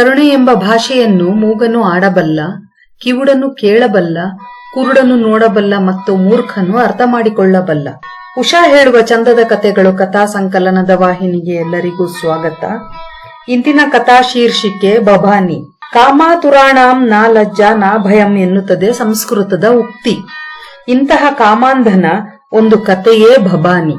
ಕರುಣೆ ಎಂಬ ಭಾಷೆಯನ್ನು ಮೂಗನು ಆಡಬಲ್ಲ, ಕಿವುಡನು ಕೇಳಬಲ್ಲ, ಕುರುಡನು ನೋಡಬಲ್ಲ ಮತ್ತು ಮೂರ್ಖನು ಅರ್ಥ ಮಾಡಿಕೊಳ್ಳಬಲ್ಲ ಉಷಾ ಹೇಳುವ ಚಂದದ ಕಥೆಗಳು ಕಥಾ ಸಂಕಲನದ ವಾಹಿನಿಗೆ ಎಲ್ಲರಿಗೂ ಸ್ವಾಗತ. ಇಂದಿನ ಕಥಾ ಶೀರ್ಷಿಕೆ ಬಭಾನಿ ಕಾಮಾತುರಾಣಾಂ ನಾ ಲಜ್ಜಾ ನಾ ಭಯಂ ಎನ್ನುತ್ತದೆ ಸಂಸ್ಕೃತದ ಉಕ್ತಿ. ಇಂತಹ ಕಾಮಾಂಧನ ಒಂದು ಕಥೆಯೇ ಭಬಾನಿ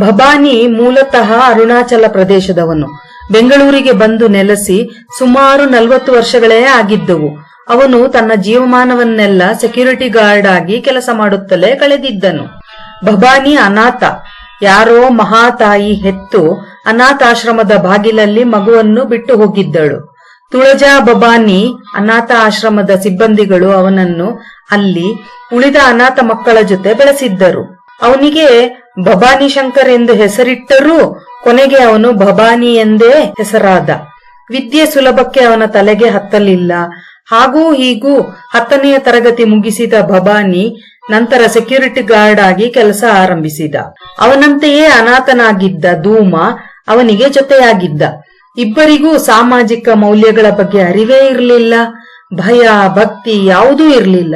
ಭಬಾನಿ ಮೂಲತಃ ಅರುಣಾಚಲ ಪ್ರದೇಶದವನು. ಬೆಂಗಳೂರಿಗೆ ಬಂದು ನೆಲೆಸಿ ಸುಮಾರು ನಲವತ್ತು ವರ್ಷಗಳೇ ಆಗಿದ್ದವು. ಅವನು ತನ್ನ ಜೀವಮಾನವನ್ನೆಲ್ಲ ಸೆಕ್ಯೂರಿಟಿ ಗಾರ್ಡ್ ಆಗಿ ಕೆಲಸ ಮಾಡುತ್ತಲೇ ಕಳೆದಿದ್ದನು. ಭಬಾನಿ ಅನಾಥ. ಯಾರೋ ಮಹಾತಾಯಿ ಹೆತ್ತು ಅನಾಥಾಶ್ರಮದ ಬಾಗಿಲಲ್ಲಿ ಮಗುವನ್ನು ಬಿಟ್ಟು ಹೋಗಿದ್ದಳು. ತುಳಜಾ ಬಬಾನಿ ಅನಾಥ ಆಶ್ರಮದ ಸಿಬ್ಬಂದಿಗಳು ಅವನನ್ನು ಅಲ್ಲಿ ಉಳಿದ ಅನಾಥ ಮಕ್ಕಳ ಜೊತೆ ಬೆಳೆಸಿದ್ದರು. ಅವನಿಗೆ ಭವಾನಿ ಶಂಕರ್ ಎಂದು ಹೆಸರಿಟ್ಟರೂ ಕೊನೆಗೆ ಅವನು ಭಬಾನಿ ಎಂದೇ ಹೆಸರಾದ. ವಿದ್ಯೆ ಸುಲಭಕ್ಕೆ ಅವನ ತಲೆಗೆ ಹತ್ತಲಿಲ್ಲ. ಹಾಗೂ ಹೀಗೂ ಹತ್ತನೆಯ ತರಗತಿ ಮುಗಿಸಿದ ಭಬಾನಿ ನಂತರ ಸೆಕ್ಯೂರಿಟಿ ಗಾರ್ಡ್ ಆಗಿ ಕೆಲಸ ಆರಂಭಿಸಿದ. ಅವನಂತೆಯೇ ಅನಾಥನಾಗಿದ್ದ ಧೂಮ ಅವನಿಗೆ ಜೊತೆಯಾಗಿದ್ದ. ಇಬ್ಬರಿಗೂ ಸಾಮಾಜಿಕ ಮೌಲ್ಯಗಳ ಬಗ್ಗೆ ಅರಿವೇ ಇರಲಿಲ್ಲ. ಭಯ, ಭಕ್ತಿ ಯಾವುದೂ ಇರಲಿಲ್ಲ.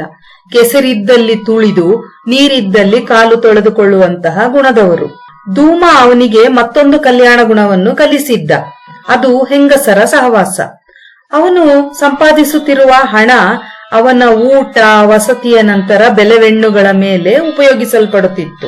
ಕೆಸರಿದ್ದಲ್ಲಿ ತುಳಿದು ನೀರಿದ್ದಲ್ಲಿ ಕಾಲು ತೊಳೆದುಕೊಳ್ಳುವಂತಹ ಗುಣದವರು. ಧೂಮ ಅವನಿಗೆ ಮತ್ತೊಂದು ಕಲ್ಯಾಣ ಗುಣವನ್ನು ಕಲಿಸಿದ್ದ. ಅದು ಹೆಂಗಸರ ಸಹವಾಸ. ಅವನು ಸಂಪಾದಿಸುತ್ತಿರುವ ಹಣ ಅವನ ಊಟ, ವಸತಿಯ ನಂತರ ಬೆಲೆವೆಣ್ಣುಗಳ ಮೇಲೆ ಉಪಯೋಗಿಸಲ್ಪಡುತ್ತಿತ್ತು.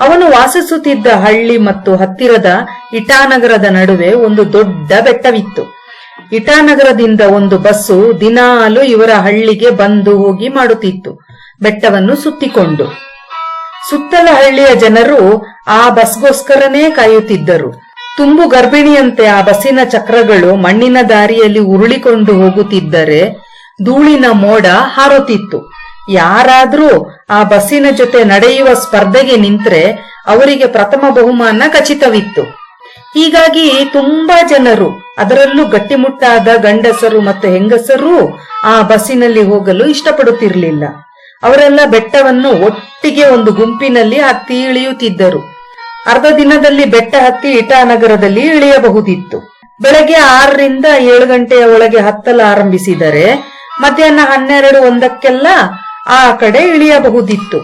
ಅವನು ವಾಸಿಸುತ್ತಿದ್ದ ಹಳ್ಳಿ ಮತ್ತು ಹತ್ತಿರದ ಇಟಾನಗರದ ನಡುವೆ ಒಂದು ದೊಡ್ಡ ಬೆಟ್ಟವಿತ್ತು. ಇಟಾನಗರದಿಂದ ಒಂದು ಬಸ್ಸು ದಿನಾಲು ಇವರ ಹಳ್ಳಿಗೆ ಬಂದು ಹೋಗಿ ಮಾಡುತ್ತಿತ್ತು. ಬೆಟ್ಟವನ್ನು ಸುತ್ತಿಕೊಂಡು. ಸುತ್ತಲ ಹಳ್ಳಿಯ ಜನರು ಆ ಬಸ್ಗೋಸ್ಕರನೇ ಕಾಯುತ್ತಿದ್ದರು. ತುಂಬು ಗರ್ಭಿಣಿಯಂತೆ ಆ ಬಸ್ಸಿನ ಚಕ್ರಗಳು ಮಣ್ಣಿನ ದಾರಿಯಲ್ಲಿ ಉರುಳಿಕೊಂಡು ಹೋಗುತ್ತಿದ್ದರೆ ಧೂಳಿನ ಮೋಡ ಹಾರುತ್ತಿತ್ತು. ಯಾರಾದ್ರೂ ಆ ಬಸ್ಸಿನ ಜೊತೆ ನಡೆಯುವ ಸ್ಪರ್ಧೆಗೆ ನಿಂತ್ರೆ ಅವರಿಗೆ ಪ್ರಥಮ ಬಹುಮಾನ ಖಚಿತವಿತ್ತು. ಹೀಗಾಗಿ ತುಂಬಾ ಜನರು, ಅದರಲ್ಲೂ ಗಟ್ಟಿಮುಟ್ಟಾದ ಗಂಡಸರು ಮತ್ತು ಹೆಂಗಸರು ಆ ಬಸ್ಸಿನಲ್ಲಿ ಹೋಗಲು ಇಷ್ಟಪಡುತ್ತಿರಲಿಲ್ಲ. ಅವರೆಲ್ಲ ಬೆಟ್ಟವನ್ನು ಒಟ್ಟಿಗೆ ಒಂದು ಗುಂಪಿನಲ್ಲಿ ಹತ್ತಿ ಇಳಿಯುತ್ತಿದ್ದರು. ಅರ್ಧ ದಿನದಲ್ಲಿ ಬೆಟ್ಟ ಹತ್ತಿ ಇಟಾನಗರದಲ್ಲಿ ಇಳಿಯಬಹುದಿತ್ತು. ಬೆಳಗ್ಗೆ ಆರರಿಂದ ಏಳು ಗಂಟೆಯ ಒಳಗೆ ಹತ್ತಲು ಆರಂಭಿಸಿದರೆ ಮಧ್ಯಾಹ್ನ ಹನ್ನೆರಡು ಒಂದಕ್ಕೆಲ್ಲ ಆ ಕಡೆ ಇಳಿಯಬಹುದಿತ್ತು.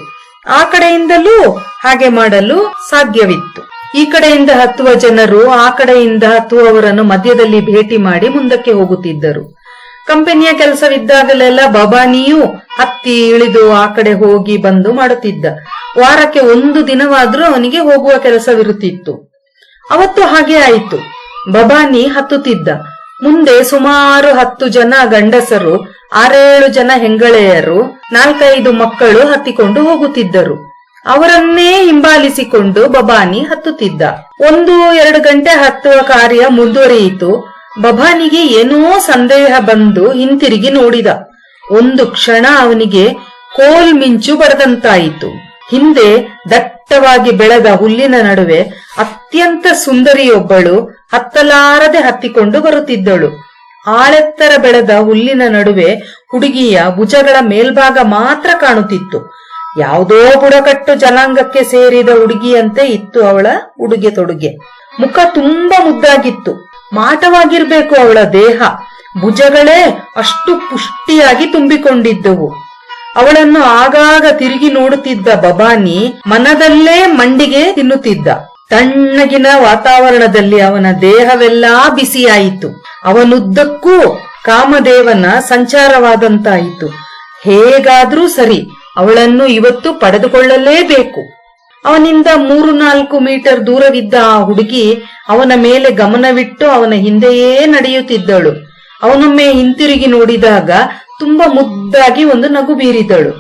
ಆ ಕಡೆಯಿಂದಲೂ ಹಾಗೆ ಮಾಡಲು ಸಾಧ್ಯವಿತ್ತು. ಈ ಕಡೆಯಿಂದ ಹತ್ತುವ ಜನರು, ಆ ಕಡೆಯಿಂದ ಹತ್ತುವವರನ್ನು ಮಧ್ಯದಲ್ಲಿ ಭೇಟಿ ಮಾಡಿ ಮುಂದಕ್ಕೆ ಹೋಗುತ್ತಿದ್ದರು. ಕಂಪನಿಯ ಕೆಲಸವಿದ್ದಾಗಲೆಲ್ಲ ಬಬಾನಿಯೂ ಹತ್ತಿ ಇಳಿದು ಆ ಕಡೆ ಹೋಗಿ ಬಂದು ಮಾಡುತ್ತಿದ್ದ. ವಾರಕ್ಕೆ ಒಂದು ದಿನವಾದರೂ ಅವನಿಗೆ ಹೋಗುವ ಕೆಲಸವಿರುತ್ತಿತ್ತು. ಅವತ್ತು ಹಾಗೆ ಆಯಿತು. ಬಬಾನಿ ಹತ್ತುತ್ತಿದ್ದ. ಮುಂದೆ ಸುಮಾರು ಹತ್ತು ಜನ ಗಂಡಸರು, ಆರೇಳು ಜನ ಹೆಂಗಳೆಯರು, ನಾಲ್ಕೈದು ಮಕ್ಕಳು ಹತ್ತಿಕೊಂಡು ಹೋಗುತ್ತಿದ್ದರು. ಅವರನ್ನೇ ಹಿಂಬಾಲಿಸಿಕೊಂಡು ಬಬಾನಿ ಹತ್ತುತ್ತಿದ್ದ. ಒಂದು ಎರಡು ಗಂಟೆ ಹತ್ತುವ ಕಾರ್ಯ ಮುಂದುವರಿಯಿತು. ಬಬಾನಿಗೆ ಏನೋ ಸಂದೇಹ ಬಂದು ಹಿಂತಿರುಗಿ ನೋಡಿದ. ಒಂದು ಕ್ಷಣ ಅವನಿಗೆ ಕೋಲ್ ಮಿಂಚು ಬಡದಂತಾಯಿತು ಹಿಂದೆ ದಟ್ಟವಾಗಿ ಬೆಳೆದ ಹುಲ್ಲಿನ ನಡುವೆ ಅತ್ಯಂತ ಸುಂದರಿಯೊಬ್ಬಳು ಹತ್ತಲಾರದೆ ಹತ್ತಿಕೊಂಡು ಬರುತ್ತಿದ್ದಳು. ಆಳೆತ್ತರ ಬೆಳೆದ ಹುಲ್ಲಿನ ನಡುವೆ ಹುಡುಗಿಯ ಭುಜಗಳ ಮೇಲ್ಭಾಗ ಮಾತ್ರ ಕಾಣುತ್ತಿತ್ತು. ಯಾವುದೋ ಬುಡಕಟ್ಟು ಜನಾಂಗಕ್ಕೆ ಸೇರಿದ ಹುಡುಗಿಯಂತೆ ಇತ್ತು ಅವಳ ಉಡುಗೆ ತೊಡುಗೆ. ಮುಖ ತುಂಬಾ ಮುದ್ದಾಗಿತ್ತು. ಮಾಟವಾಗಿರ್ಬೇಕು ಅವಳ ದೇಹ. ಭುಜಗಳೇ ಅಷ್ಟು ಪುಷ್ಟಿಯಾಗಿ ತುಂಬಿಕೊಂಡಿದ್ದವು. ಅವಳನ್ನು ಆಗಾಗ ತಿರುಗಿ ನೋಡುತ್ತಿದ್ದ ಬಬಾನಿ ಮನದಲ್ಲೇ ಮಂಡಿಗೆ ತಿನ್ನುತ್ತಿದ್ದ. ತಣ್ಣಗಿನ ವಾತಾವರಣದಲ್ಲಿ ಅವನ ದೇಹವೆಲ್ಲಾ ಬಿಸಿಯಾಯಿತು. ಅವನುದ್ದಕ್ಕೂ ಕಾಮದೇವನ ಸಂಚಾರವಾದಂತಾಯಿತು. ಹೇಗಾದ್ರೂ ಸರಿ ಅವಳನ್ನು ಇವತ್ತು ಪಡೆದುಕೊಳ್ಳಲೇಬೇಕು. ಅವನಿಂದ ಮೂರು ನಾಲ್ಕು ಮೀಟರ್ ದೂರವಿದ್ದ ಆ ಹುಡುಗಿ ಅವನ ಮೇಲೆ ಗಮನವಿಟ್ಟು ಅವನ ಹಿಂದೆಯೇ ನಡೆಯುತ್ತಿದ್ದಳು. ಅವನೊಮ್ಮೆ ಹಿಂತಿರುಗಿ ನೋಡಿದಾಗ ತುಂಬಾ ಮುದ್ದಾಗಿ ಒಂದು ನಗು ಬೀರಿದಳು.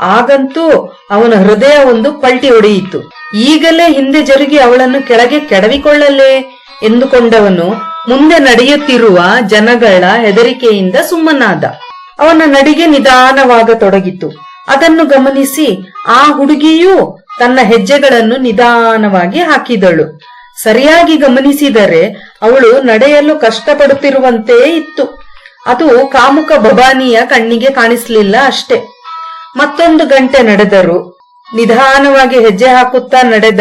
ಆಗಂತೂ ಅವನ ಹೃದಯ ಒಂದು ಪಲ್ಟಿ ಹೊಡೆಯಿತು. ಈಗಲೇ ಹಿಂದೆ ಜರುಗಿ ಅವಳನ್ನು ಕೆಳಗೆ ಕೆಡವಿಕೊಳ್ಳಲೇ ಎಂದುಕೊಂಡವನು ಮುಂದೆ ನಡೆಯುತ್ತಿರುವ ಜನಗಳ ಹೆದರಿಕೆಯಿಂದ ಸುಮ್ಮನಾದ. ಅವನ ನಡಿಗೆ ನಿಧಾನವಾಗತೊಡಗಿತು. ಅದನ್ನು ಗಮನಿಸಿ, ಆ ಹುಡುಗಿಯೂ ತನ್ನ ಹೆಜ್ಜೆಗಳನ್ನು ನಿಧಾನವಾಗಿ ಹಾಕಿದಳು. ಸರಿಯಾಗಿ ಗಮನಿಸಿದರೆ ಅವಳು ನಡೆಯಲು ಕಷ್ಟಪಡುತ್ತಿರುವಂತೆ ಇತ್ತು. ಅದು ಕಾಮುಕ ಬಬಾನಿಯ ಕಣ್ಣಿಗೆ ಕಾಣಿಸಲಿಲ್ಲ ಅಷ್ಟೇ. ಮತ್ತೊಂದು ಗಂಟೆ ನಡೆದರು ನಿಧಾನವಾಗಿ ಹೆಜ್ಜೆ ಹಾಕುತ್ತಾ ನಡೆದ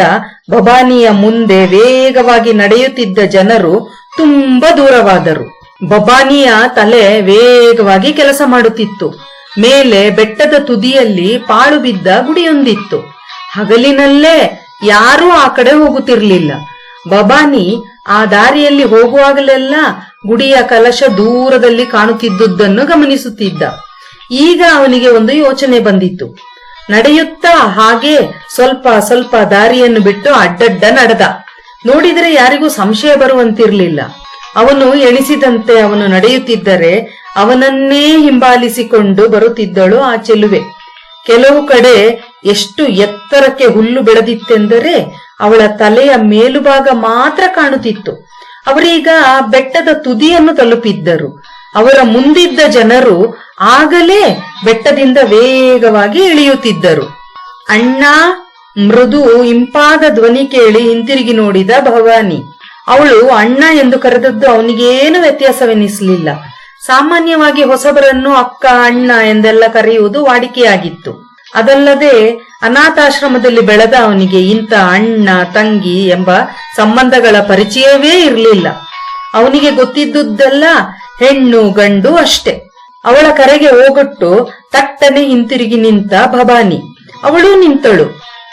ಭಬಾನಿಯ ಮುಂದೆ ವೇಗವಾಗಿ ನಡೆಯುತ್ತಿದ್ದ ಜನರು ತುಂಬಾ ದೂರವಾದರು. ಭಬಾನಿಯ ತಲೆ ವೇಗವಾಗಿ ಕೆಲಸ ಮಾಡುತ್ತಿತ್ತು. ಮೇಲೆ ಬೆಟ್ಟದ ತುದಿಯಲ್ಲಿ ಪಾಳು ಬಿದ್ದ ಗುಡಿಯೊಂದಿತ್ತು. ಹಗಲಿನಲ್ಲೇ ಯಾರೂ ಆ ಕಡೆ ಹೋಗುತ್ತಿರಲಿಲ್ಲ. ಬಬಾನಿ ಆ ದಾರಿಯಲ್ಲಿ ಹೋಗುವಾಗಲೆಲ್ಲ ಗುಡಿಯ ಕಲಶ ದೂರದಲ್ಲಿ ಕಾಣುತ್ತಿದ್ದುದನ್ನು ಗಮನಿಸುತ್ತಿದ್ದ. ಈಗ ಅವನಿಗೆ ಒಂದು ಯೋಚನೆ ಬಂದಿತ್ತು. ನಡೆಯುತ್ತಾ ಹಾಗೆ ಸ್ವಲ್ಪ ಸ್ವಲ್ಪ ದಾರಿಯನ್ನು ಬಿಟ್ಟು ಅಡ್ಡಡ್ಡ ನಡೆದ. ನೋಡಿದರೆ ಯಾರಿಗೂ ಸಂಶಯ ಬರುವಂತಿರ್ಲಿಲ್ಲ. ಅವನು ಎಣಿಸಿದಂತೆ ಅವನು ನಡೆಯುತ್ತಿದ್ದರೆ ಅವನನ್ನೇ ಹಿಂಬಾಲಿಸಿಕೊಂಡು ಬರುತ್ತಿದ್ದಳು ಆ ಚೆಲುವೆ. ಕೆಲವು ಕಡೆ ಎಷ್ಟು ಎತ್ತರಕ್ಕೆ ಹುಲ್ಲು ಬೆಳೆದಿತ್ತೆಂದರೆ ಅವಳ ತಲೆಯ ಮೇಲುಭಾಗ ಮಾತ್ರ ಕಾಣುತ್ತಿತ್ತು. ಅವರೀಗ ಬೆಟ್ಟದ ತುದಿಯನ್ನು ತಲುಪಿದ್ದರು. ಅವರ ಮುಂದಿದ್ದ ಜನರು ಆಗಲೇ ಬೆಟ್ಟದಿಂದ ವೇಗವಾಗಿ ಇಳಿಯುತ್ತಿದ್ದರು. ಅಣ್ಣ, ಮೃದು, ಇಂಪಾದ ಧ್ವನಿ ಕೇಳಿ ಹಿಂತಿರುಗಿ ನೋಡಿದ ಭವಾನಿ. ಅವಳು ಅಣ್ಣ ಎಂದು ಕರೆದದ್ದು ಅವನಿಗೇನು ವ್ಯತ್ಯಾಸವೆನಿಸಲಿಲ್ಲ. ಸಾಮಾನ್ಯವಾಗಿ ಹೊಸಬರನ್ನು ಅಕ್ಕ, ಅಣ್ಣ ಎಂದೆಲ್ಲ ಕರೆಯುವುದು ವಾಡಿಕೆಯಾಗಿತ್ತು. ಅದಲ್ಲದೆ ಅನಾಥಾಶ್ರಮದಲ್ಲಿ ಬೆಳೆದ ಅವನಿಗೆ ಇಂಥ ಅಣ್ಣ, ತಂಗಿ ಎಂಬ ಸಂಬಂಧಗಳ ಪರಿಚಯವೇ ಇರಲಿಲ್ಲ. ಅವನಿಗೆ ಗೊತ್ತಿದ್ದುದೆಲ್ಲ ಹೆಣ್ಣು, ಗಂಡು ಅಷ್ಟೆ. ಅವಳ ಕರೆಗೆ ಹೋಗೊಟ್ಟು ತಟ್ಟನೆ ಹಿಂತಿರುಗಿ ನಿಂತ ಭವಾನಿ. ಅವಳು ನಿಂತಳು.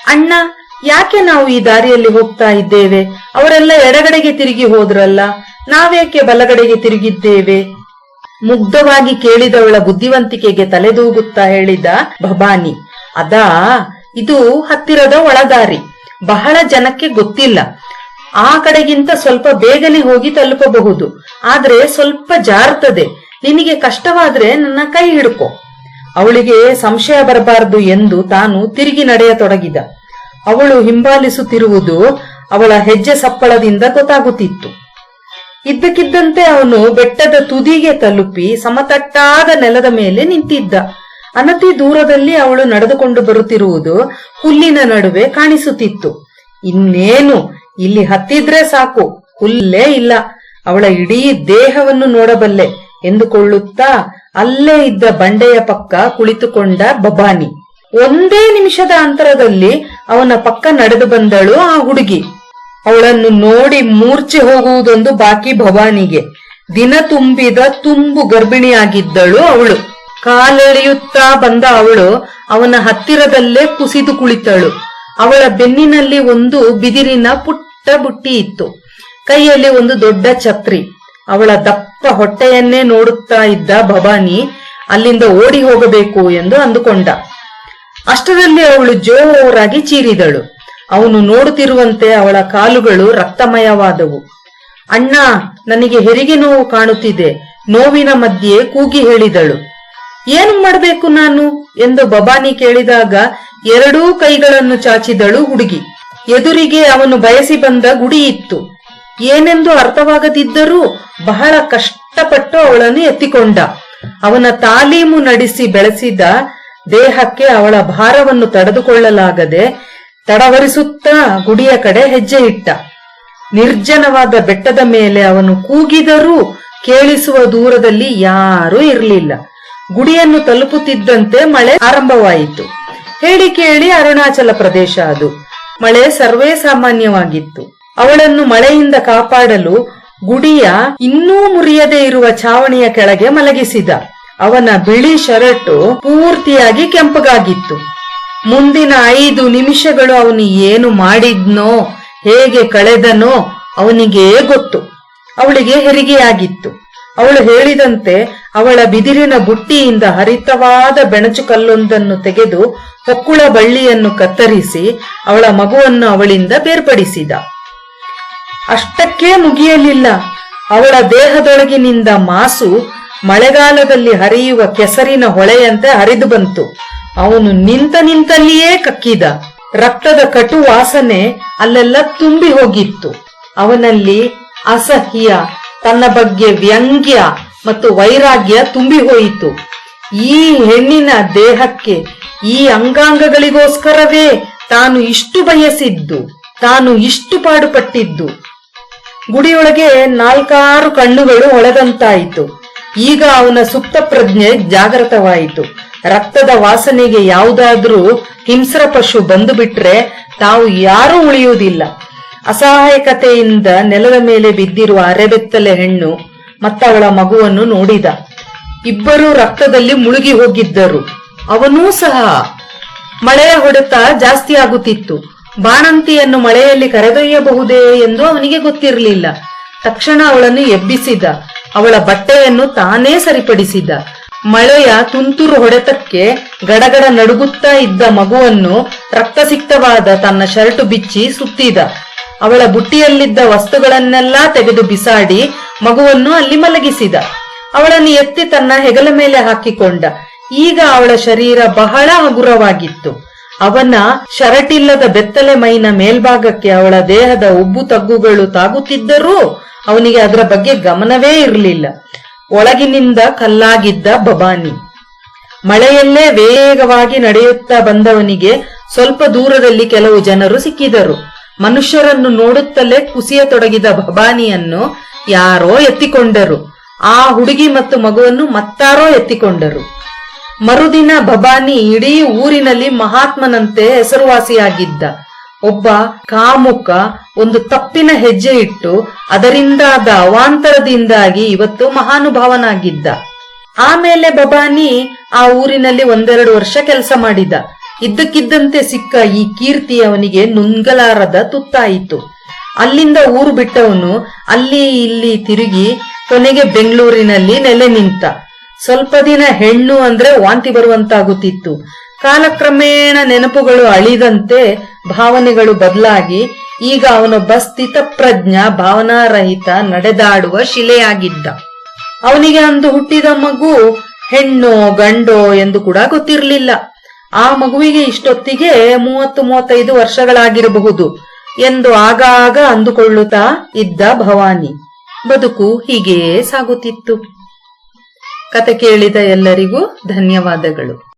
ಅಣ್ಣ ಯಾಕೆ ನಾವು ಈ ದಾರಿಯಲ್ಲಿ ಹೋಗ್ತಾ ಇದ್ದೇವೆ? ಅವರೆಲ್ಲ ಎಡಗಡೆಗೆ ತಿರುಗಿ ಹೋದ್ರಲ್ಲ ನಾವೇಕೆ ಬಲಗಡೆಗೆ ತಿರುಗಿದ್ದೇವೆ? ಮುಗ್ಧವಾಗಿ ಕೇಳಿದವಳ ಬುದ್ಧಿವಂತಿಕೆಗೆ ತಲೆದೂಗುತ್ತಾ ಹೇಳಿದ ಭಬಾನಿ ಅದಾ, ಇದು ಹತ್ತಿರದ ಒಳದಾರಿ. ಬಹಳ ಜನಕ್ಕೆ ಗೊತ್ತಿಲ್ಲ. ಆ ಕಡೆಗಿಂತ ಸ್ವಲ್ಪ ಬೇಗನೆ ಹೋಗಿ ತಲುಪಬಹುದು. ಆದ್ರೆ ಸ್ವಲ್ಪ ಜಾರ್ತದೆ. ನಿನಗೆ ಕಷ್ಟವಾದ್ರೆ ನನ್ನ ಕೈ ಹಿಡ್ಕೊ. ಅವಳಿಗೆ ಸಂಶಯ ಬರಬಾರದು ಎಂದು ತಾನು ತಿರುಗಿ ನಡೆಯತೊಡಗಿದ. ಅವಳು ಹಿಂಬಾಲಿಸುತ್ತಿರುವುದು ಅವಳ ಹೆಜ್ಜೆ ಸಪ್ಪಳದಿಂದ ಗೊತ್ತಾಗುತ್ತಿತ್ತು. ಇದ್ದಕ್ಕಿದ್ದಂತೆ ಅವನು ಬೆಟ್ಟದ ತುದಿಗೆ ತಲುಪಿ ಸಮತಟ್ಟಾದ ನೆಲದ ಮೇಲೆ ನಿಂತಿದ್ದ. ಅನತಿ ದೂರದಲ್ಲಿ ಅವಳು ನಡೆದುಕೊಂಡು ಬರುತ್ತಿರುವುದು ಹುಲ್ಲಿನ ನಡುವೆ ಕಾಣಿಸುತ್ತಿತ್ತು. ಇನ್ನೇನು? ಇಲ್ಲಿ ಹತ್ತಿದ್ರೆ ಸಾಕು. ಹುಲ್ಲೇ ಇಲ್ಲ. ಅವಳ ಇಡೀ ದೇಹವನ್ನು ನೋಡಬಲ್ಲೆ. ಎಂದುಕೊಳ್ಳುತ್ತಾ ಅಲ್ಲೇ ಇದ್ದ ಬಂಡೆಯ ಪಕ್ಕ ಕುಳಿತುಕೊಂಡ ಬಬಾನಿ. ಒಂದೇ ನಿಮಿಷದ ಅಂತರದಲ್ಲಿ ಅವನ ಪಕ್ಕ ನಡೆದು ಬಂದಳು ಆ ಹುಡುಗಿ. ಅವಳನ್ನು ನೋಡಿ ಮೂರ್ಛೆ ಹೋಗುವುದೊಂದು ಬಾಕಿ ಭವಾನಿಗೆ. ದಿನ ತುಂಬಿದ ತುಂಬು ಗರ್ಭಿಣಿಯಾಗಿದ್ದಳು ಅವಳು. ಕಾಲೆಳೆಯುತ್ತಾ ಬಂದ ಅವಳು ಅವನ ಹತ್ತಿರದಲ್ಲೇ ಕುಸಿದು ಕುಳಿತಳು. ಅವಳ ಬೆನ್ನಿನಲ್ಲಿ ಒಂದು ಬಿದಿರಿನ ಪುಟ್ಟ ಬುಟ್ಟಿ ಇತ್ತು. ಕೈಯಲ್ಲಿ ಒಂದು ದೊಡ್ಡ ಛತ್ರಿ. ಅವಳ ದಪ್ಪ ಹೊಟ್ಟೆಯನ್ನೇ ನೋಡುತ್ತಾ ಇದ್ದ ಭವಾನಿ ಅಲ್ಲಿಂದ ಓಡಿ ಹೋಗಬೇಕು ಎಂದು ಅಂದುಕೊಂಡ. ಅಷ್ಟರಲ್ಲಿ ಅವಳು ಜೋರಾಗಿ ಚೀರಿದಳು. ಅವನು ನೋಡುತ್ತಿರುವಂತೆ ಅವಳ ಕಾಲುಗಳು ರಕ್ತಮಯವಾದವು. ಅಣ್ಣ, ನನಗೆ ಹೆರಿಗೆ ನೋವು ಕಾಣುತ್ತಿದೆ. ನೋವಿನ ಮಧ್ಯೆ ಕೂಗಿ ಹೇಳಿದಳು. ಏನು ಮಾಡಬೇಕು ನಾನು? ಎಂದು ಬಬಾನಿ ಕೇಳಿದಾಗ ಎರಡೂ ಕೈಗಳನ್ನು ಚಾಚಿದಳು ಹುಡುಗಿ. ಎದುರಿಗೆ ಅವನು ಬಯಸಿ ಬಂದ ಗುಡಿ ಇತ್ತು ಏನೆಂದು ಅರ್ಥವಾಗದಿದ್ದರೂ ಬಹಳ ಕಷ್ಟಪಟ್ಟು ಅವಳನ್ನು ಎತ್ತಿಕೊಂಡ. ಅವನ ತಾಲೀಮು ನಡೆಸಿ ಬೆಳೆಸಿದ ದೇಹಕ್ಕೆ ಅವಳ ಭಾರವನ್ನು ತಡೆದುಕೊಳ್ಳಲಾಗದೆ ತಡವರಿಸುತ್ತಾ ಗುಡಿಯ ಕಡೆ ಹೆಜ್ಜೆ ಇಟ್ಟ. ನಿರ್ಜನವಾದ ಬೆಟ್ಟದ ಮೇಲೆ ಅವನು ಕೂಗಿದರೂ ಕೇಳಿಸುವ ದೂರದಲ್ಲಿ ಯಾರೂ ಇರಲಿಲ್ಲ. ಗುಡಿಯನ್ನು ತಲುಪುತ್ತಿದ್ದಂತೆ ಮಳೆ ಆರಂಭವಾಯಿತು. ಹೇಳಿ ಕೇಳಿ ಅರುಣಾಚಲ ಪ್ರದೇಶ ಅದು. ಮಳೆ ಸರ್ವೇ ಸಾಮಾನ್ಯವಾಗಿತ್ತು. ಅವಳನ್ನು ಮಳೆಯಿಂದ ಕಾಪಾಡಲು ಗುಡಿಯ ಇನ್ನೂ ಮುರಿಯದೇ ಇರುವ ಛಾವಣಿಯ ಕೆಳಗೆ ಮಲಗಿಸಿದ. ಅವನ ಬಿಳಿ ಶರಟು ಪೂರ್ತಿಯಾಗಿ ಕೆಂಪಗಾಗಿತ್ತು. ಮುಂದಿನ ಐದು ನಿಮಿಷಗಳು ಅವನು ಏನು ಮಾಡಿದ್ನೋ, ಹೇಗೆ ಕಳೆದನೋ ಅವನಿಗೆ ಗೊತ್ತು. ಅವಳಿಗೆ ಹೆರಿಗೆಯಾಗಿತ್ತು. ಅವಳು ಹೇಳಿದಂತೆ ಅವಳ ಬಿದಿರಿನ ಬುಟ್ಟಿಯಿಂದ ಹರಿತವಾದ ಬೆಣಚು ಕಲ್ಲೊಂದನ್ನು ತೆಗೆದು ಹೊಕ್ಕುಳ ಬಳ್ಳಿಯನ್ನು ಕತ್ತರಿಸಿ ಅವಳ ಮಗುವನ್ನು ಅವಳಿಂದ ಬೇರ್ಪಡಿಸಿದ. ಅಷ್ಟಕ್ಕೇ ಮುಗಿಯಲಿಲ್ಲ. ಅವಳ ದೇಹದೊಳಗಿನಿಂದ ಮಾಸು ಮಳೆಗಾಲದಲ್ಲಿ ಹರಿಯುವ ಕೆಸರಿನ ಹೊಳೆಯಂತೆ ಹರಿದು ಬಂತು. ಅವನು ನಿಂತ ನಿಂತಲ್ಲಿಯೇ ಕಕ್ಕಿದ. ರಕ್ತದ ಕಟು ವಾಸನೆ ಅಲ್ಲೆಲ್ಲ ತುಂಬಿ ಹೋಗಿತ್ತು. ಅವನಲ್ಲಿ ಅಸಹ್ಯ, ತನ್ನ ಬಗ್ಗೆ ವ್ಯಂಗ್ಯ ಮತ್ತು ವೈರಾಗ್ಯ ತುಂಬಿ ಹೋಯಿತು. ಈ ಹೆಣ್ಣಿನ ದೇಹಕ್ಕೆ ಈ ಅಂಗಾಂಗಗಳಿಗೋಸ್ಕರವೇ ತಾನು ಇಷ್ಟು ಬಯಸಿದ್ದು, ತಾನು ಇಷ್ಟು ಪಾಡುಪಟ್ಟಿದ್ದು. ಗುಡಿಯೊಳಗೆ ನಾಲ್ಕಾರು ಕಣ್ಣುಗಳು ಹೊಳೆದಂತಾಯಿತು. ಈಗ ಅವನ ಸುಪ್ತ ಪ್ರಜ್ಞೆ ಜಾಗೃತವಾಯಿತು. ರಕ್ತದ ವಾಸನೆಗೆ ಯಾವುದಾದ್ರೂ ಹಿಂಸ್ರ ಪಶು ಬಂದು ಬಿಟ್ರೆ ತಾವು ಯಾರೂ ಉಳಿಯುವುದಿಲ್ಲ. ಅಸಹಾಯಕತೆಯಿಂದ ನೆಲದ ಮೇಲೆ ಬಿದ್ದಿರುವ ಅರೆಬೆತ್ತಲೆ ಹೆಣ್ಣು ಮತ್ತವಳ ಮಗುವನ್ನು ನೋಡಿದ. ಇಬ್ಬರೂ ರಕ್ತದಲ್ಲಿ ಮುಳುಗಿ ಹೋಗಿದ್ದರು. ಅವನೂ ಸಹ ಮಳೆಯ ಹೊಡೆತ ಜಾಸ್ತಿ ಆಗುತ್ತಿತ್ತು. ಬಾಣಂತಿಯನ್ನು ಮಳೆಯಲ್ಲಿ ಕರೆದೊಯ್ಯಬಹುದೇ ಎಂದು ಅವನಿಗೆ ಗೊತ್ತಿರಲಿಲ್ಲ. ತಕ್ಷಣ ಅವಳನ್ನು ಎಬ್ಬಿಸಿದ. ಅವಳ ಬಟ್ಟೆಯನ್ನು ತಾನೇ ಸರಿಪಡಿಸಿದ ಮಳೆಯ ತುಂತುರು ಹೊಡೆತಕ್ಕೆ ಗಡಗಡ ನಡುಗುತ್ತಾ ಇದ್ದ ಮಗುವನ್ನು ರಕ್ತಸಿಕ್ತವಾದ ತನ್ನ ಶರ್ಟು ಬಿಚ್ಚಿ ಸುತ್ತಿದ. ಅವಳ ಬುಟ್ಟಿಯಲ್ಲಿದ್ದ ವಸ್ತುಗಳನ್ನೆಲ್ಲಾ ತೆಗೆದು ಬಿಸಾಡಿ ಮಗುವನ್ನು ಅಲ್ಲಿ ಮಲಗಿಸಿದ. ಅವಳನ್ನು ಎತ್ತಿ ತನ್ನ ಹೆಗಲ ಮೇಲೆ ಹಾಕಿಕೊಂಡ. ಈಗ ಅವಳ ಶರೀರ ಬಹಳ ಹಗುರವಾಗಿತ್ತು. ಅವನ ಶರಟಿಲ್ಲದ ಬೆತ್ತಲೆ ಮೈನ ಮೇಲ್ಭಾಗಕ್ಕೆ ಅವಳ ದೇಹದ ಉಬ್ಬು ತಗ್ಗುಗಳು ತಾಗುತ್ತಿದ್ದರೂ ಅವನಿಗೆ ಅದರ ಬಗ್ಗೆ ಗಮನವೇ ಇರಲಿಲ್ಲ. ಒಳಗಿನಿಂದ ಕಲ್ಲಾಗಿದ್ದ ಭವಾನಿ. ಮಳೆಯಲ್ಲೇ ವೇಗವಾಗಿ ನಡೆಯುತ್ತಾ ಬಂದವನಿಗೆ ಸ್ವಲ್ಪ ದೂರದಲ್ಲಿ ಕೆಲವು ಜನರು ಸಿಕ್ಕಿದರು. ಮನುಷ್ಯರನ್ನು ನೋಡುತ್ತಲೇ ಕುಸಿಯ ತೊಡಗಿದ ಭವಾನಿಯನ್ನು ಯಾರೋ ಎತ್ತಿಕೊಂಡರು. ಆ ಹುಡುಗಿ ಮತ್ತು ಮಗುವನ್ನು ಮತ್ತಾರೋ ಎತ್ತಿಕೊಂಡರು. ಮರುದಿನ ಭಬಾನಿ ಇಡೀ ಊರಿನಲ್ಲಿ ಮಹಾತ್ಮನಂತೆ ಹೆಸರುವಾಸಿಯಾಗಿದ್ದ. ಒಬ್ಬ ಕಾಮುಕ ಒಂದು ತಪ್ಪಿನ ಹೆಜ್ಜೆ ಇಟ್ಟು ಅದರಿಂದಾದ ಅವಾಂತರದಿಂದಾಗಿ ಇವತ್ತು ಮಹಾನುಭಾವನಾಗಿದ್ದ. ಆಮೇಲೆ ಬಬಾನಿ ಆ ಊರಿನಲ್ಲಿ ಒಂದೆರಡು ವರ್ಷ ಕೆಲಸ ಮಾಡಿದ. ಇದ್ದಕ್ಕಿದ್ದಂತೆ ಸಿಕ್ಕ ಈ ಕೀರ್ತಿ ಅವನಿಗೆ ನುಂಗಲಾರದ ತುತ್ತಾಯಿತು. ಅಲ್ಲಿಂದ ಊರು ಬಿಟ್ಟವನು ಅಲ್ಲಿ ಇಲ್ಲಿ ತಿರುಗಿ ಕೊನೆಗೆ ಬೆಂಗಳೂರಿನಲ್ಲಿ ನೆಲೆ ನಿಂತ. ಸ್ವಲ್ಪ ದಿನ ಹೆಣ್ಣು ಅಂದ್ರೆ ವಾಂತಿ ಬರುವಂತಾಗುತ್ತಿತ್ತು. ಕಾಲಕ್ರಮೇಣ ನೆನಪುಗಳು ಅಳಿದಂತೆ ಭಾವನೆಗಳು ಬದಲಾಗಿ ಈಗ ಅವನೊಬ್ಬ ಸ್ಥಿತಪ್ರಜ್ಞ ಭಾವನಾರಹಿತ, ನಡೆದಾಡುವ ಶಿಲೆಯಾಗಿದ್ದ. ಅವನಿಗೆ ಅಂದು ಹುಟ್ಟಿದ ಮಗು ಹೆಣ್ಣೋ, ಗಂಡೋ ಎಂದು ಕೂಡ ಗೊತ್ತಿರಲಿಲ್ಲ. ಆ ಮಗುವಿಗೆ ಇಷ್ಟೊತ್ತಿಗೆ ಮೂವತ್ತು, ಮೂವತ್ತೈದು ವರ್ಷಗಳಾಗಿರಬಹುದು ಎಂದು ಆಗಾಗ ಅಂದುಕೊಳ್ಳುತ್ತಾ ಇದ್ದ ಭವಾನಿ. ಬದುಕು ಹೀಗೆಯೇ ಸಾಗುತ್ತಿತ್ತು. ಕತೆ ಕೇಳಿದ ಎಲ್ಲರಿಗೂ ಧನ್ಯವಾದಗಳು.